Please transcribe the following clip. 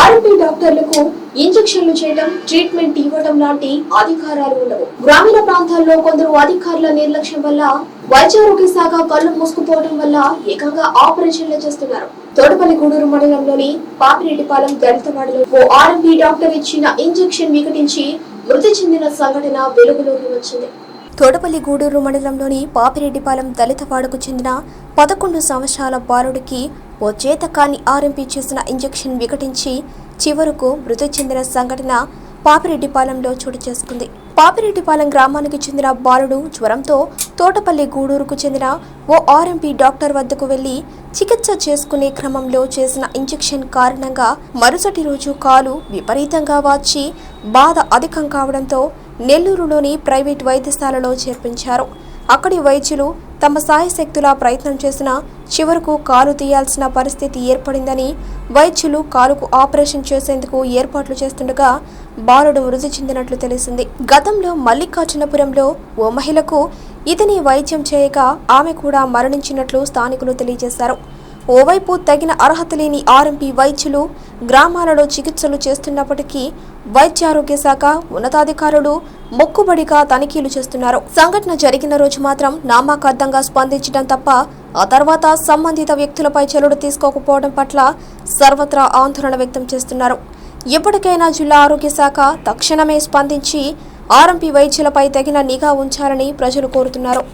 RMP డాక్టర్లకు ఇంజెక్షన్లు చేయడం treatment ఇవ్వడం లాంటి అధికారాలు ఉండవు. గ్రామీణ ప్రాంతాల్లో కొందరు అధికారుల నిర్లక్ష్యం వల్ల వైద్యారోగ్య శాఖ కళ్ళు మూసుకుపోవడం వల్ల ఏకంగా ఆపరేషన్లు చేస్తున్నారు. తోటపల్లి గూడూరు మండలంలోని పాపిరెడ్డిపాలెం దళితవాడలో ఓ ఆర్ఎంపీ డాక్టర్ ఇచ్చిన ఇంజెక్షన్ వికటించి మృతి చెందిన సంఘటన వెలుగులోకి వచ్చింది. తోటపల్లి గూడూరు మండలంలోని పాపిరెడ్డిపాలెం దళితవాడకు చెందిన పదకొండు సంవత్సరాల బాలుడికి ఓ చేతకాని ఆర్ఎంపీ చేసిన ఇంజెక్షన్ వికటించి చివరకు మృతి చెందిన సంఘటన పాపిరెడ్డిపాలెంలో చోటు చేసుకుంది. పాపిరెడ్డిపాలెం గ్రామానికి చెందిన బాలుడు జ్వరంతో తోటపల్లి గూడూరుకు చెందిన ఓ ఆర్ఎంపీ డాక్టర్ వద్దకు వెళ్ళి చికిత్స చేసుకునే క్రమంలో చేసిన ఇంజెక్షన్ కారణంగా మరుసటి రోజు కాలు విపరీతంగా వాచి బాధ అధికం కావడంతో నెల్లూరులోని ప్రైవేట్ వైద్యశాలలో చేర్పించారు. అక్కడి వైద్యులు తమ సాయశక్తులా ప్రయత్నం చేసినా చివరకు కాలు తీయాల్సిన పరిస్థితి ఏర్పడిందని వైద్యులు కాలుకు ఆపరేషన్ చేసేందుకు ఏర్పాట్లు చేస్తుండగా బాలుడు మృతి చెందినట్లు తెలిసింది. గతంలో మల్లికార్జునపురంలో ఓ మహిళకు ఇతని వైద్యం చేయగా ఆమె కూడా మరణించినట్లు స్థానికులు తెలియజేశారు. ఓవైపు తగిన అర్హత లేని ఆర్ఎంపీ వైద్యులు గ్రామాలలో చికిత్సలు చేస్తున్నప్పటికీ వైద్యారోగ్య శాఖ ఉన్నతాధికారులు మొక్కుబడిగా తనిఖీలు చేస్తున్నారు. సంఘటన జరిగిన రోజు మాత్రం నామాకర్దంగా స్పందించడం తప్ప ఆ తర్వాత సంబంధిత వ్యక్తులపై చర్యలు తీసుకోకపోవడం పట్ల సర్వత్రా ఆందోళన వ్యక్తం చేస్తున్నారు. ఎప్పటికైనా జిల్లా ఆరోగ్య శాఖ తక్షణమే స్పందించి ఆర్ఎంపీ వైద్యులపై తగిన నిఘా ఉంచాలని ప్రజలు కోరుతున్నారు.